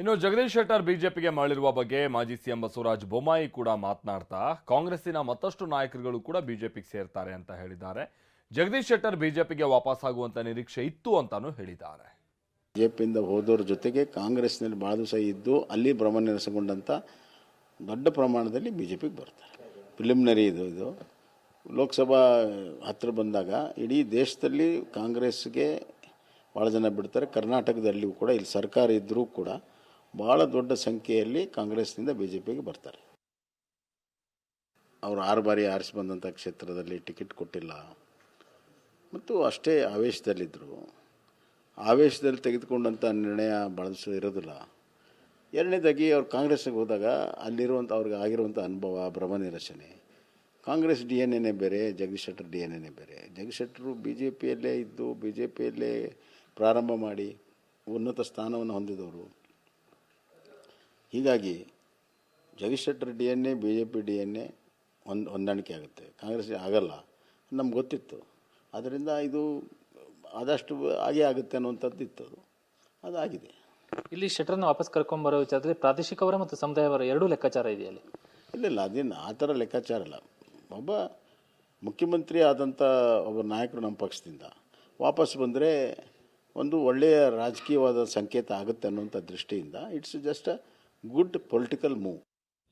ಇನ್ನು ಜಗದೀಶ್ ಶೆಟ್ಟರ್ ಬಿಜೆಪಿಗೆ ಮರಳಿರುವ ಬಗ್ಗೆ ಮಾಜಿ ಸಿಎಂ ಬಸವರಾಜ ಬೊಮ್ಮಾಯಿ ಕೂಡ ಮಾತನಾಡ್ತಾ, ಕಾಂಗ್ರೆಸ್ಸಿನ ಮತ್ತಷ್ಟು ನಾಯಕರುಗಳು ಕೂಡ ಬಿಜೆಪಿಗೆ ಸೇರ್ತಾರೆ ಅಂತ ಹೇಳಿದ್ದಾರೆ. ಜಗದೀಶ್ ಶೆಟ್ಟರ್ ಬಿಜೆಪಿಗೆ ವಾಪಸ್ ಆಗುವಂತ ನಿರೀಕ್ಷೆ ಇತ್ತು ಅಂತಾನೂ ಹೇಳಿದ್ದಾರೆ. ಬಿಜೆಪಿಯಿಂದ ಹೋದವರ ಜೊತೆಗೆ ಕಾಂಗ್ರೆಸ್ನಲ್ಲಿ ಭಾಳ ದಿವಸ ಇದ್ದು, ಅಲ್ಲಿ ಭ್ರಮ ನೆಲೆಸಿಕೊಂಡಂಥ ದೊಡ್ಡ ಪ್ರಮಾಣದಲ್ಲಿ ಬಿ ಜೆ ಬರ್ತಾರೆ. ಪ್ರಿಲಿಮಿನರಿ ಇದು ಇದು. ಲೋಕಸಭಾ ಹತ್ತಿರ ಬಂದಾಗ ಇಡೀ ದೇಶದಲ್ಲಿ ಕಾಂಗ್ರೆಸ್ಗೆ ಭಾಳ ಜನ ಬಿಡ್ತಾರೆ. ಕರ್ನಾಟಕದಲ್ಲಿಯೂ ಕೂಡ, ಇಲ್ಲಿ ಸರ್ಕಾರ ಇದ್ದರೂ ಕೂಡ ಭಾಳ ದೊಡ್ಡ ಸಂಖ್ಯೆಯಲ್ಲಿ ಕಾಂಗ್ರೆಸ್ನಿಂದ ಬಿ ಜೆ ಪಿಗೆ ಬರ್ತಾರೆ. ಅವರು ಆರು ಬಾರಿ ಆರಿಸಿ ಬಂದಂಥ ಕ್ಷೇತ್ರದಲ್ಲಿ ಟಿಕೆಟ್ ಕೊಟ್ಟಿಲ್ಲ. ಮತ್ತು ಅಷ್ಟೇ ಆವೇಶದಲ್ಲಿದ್ದರು ಆವೇಶದಲ್ಲಿ ತೆಗೆದುಕೊಂಡಂಥ ನಿರ್ಣಯ ಬಳಸು ಇರೋದಿಲ್ಲ. ಎರಡನೇದಾಗಿ ಅವ್ರು ಕಾಂಗ್ರೆಸ್ಗೆ ಹೋದಾಗ ಅಲ್ಲಿರುವಂಥ ಅವ್ರಿಗೆ ಆಗಿರುವಂಥ ಅನುಭವ, ಭ್ರಮ ನಿರಚನೆ ಕಾಂಗ್ರೆಸ್ ಡಿ ಎನ್ ಎನೇ ಬೇರೆ, ಜಗದೀಶ್ ಶೆಟ್ಟರ್ ಡಿ ಎನ್ ಎನೇ ಬೇರೆ. ಜಗದೀಶ್ ಶೆಟ್ಟರು ಬಿ ಜೆ ಪಿಯಲ್ಲೇ ಇದ್ದು ಬಿ ಜೆ ಪಿಯಲ್ಲೇ ಪ್ರಾರಂಭ ಮಾಡಿ ಉನ್ನತ ಸ್ಥಾನವನ್ನು ಹೊಂದಿದವರು. ಹೀಗಾಗಿ Jagadish Shettar D N A B J P D N A ಒಂದು ಹೊಂದಾಣಿಕೆ ಆಗುತ್ತೆ. ಕಾಂಗ್ರೆಸ್ ಆಗಲ್ಲ. ನಮ್ಗೆ ಗೊತ್ತಿತ್ತು. ಆದ್ದರಿಂದ ಇದು ಆದಷ್ಟು ಹಾಗೇ ಆಗುತ್ತೆ ಅನ್ನುವಂಥದ್ದು ಇತ್ತು ಅದು. ಅದಾಗಿದೆ. ಇಲ್ಲಿ ಶೆಟ್ಟರ್ನ ವಾಪಸ್ ಕರ್ಕೊಂಬರೋ ವಿಚಾರದಲ್ಲಿ ಪ್ರಾದೇಶಿಕವರ ಮತ್ತು ಸಮುದಾಯವರ ಎರಡೂ ಲೆಕ್ಕಾಚಾರ ಇದೆಯಲ್ಲ? ಇಲ್ಲ ಇಲ್ಲ ಅದೇನು ಆ ಥರ ಲೆಕ್ಕಾಚಾರ ಇಲ್ಲ. ಒಬ್ಬ ಮುಖ್ಯಮಂತ್ರಿ ಆದಂಥ ಒಬ್ಬ ನಾಯಕರು ನಮ್ಮ ಪಕ್ಷದಿಂದ ವಾಪಸ್ ಬಂದರೆ ಒಂದು ಒಳ್ಳೆಯ ರಾಜಕೀಯವಾದ ಸಂಕೇತ ಆಗುತ್ತೆ ಅನ್ನುವಂಥ ದೃಷ್ಟಿಯಿಂದ it's just good political move.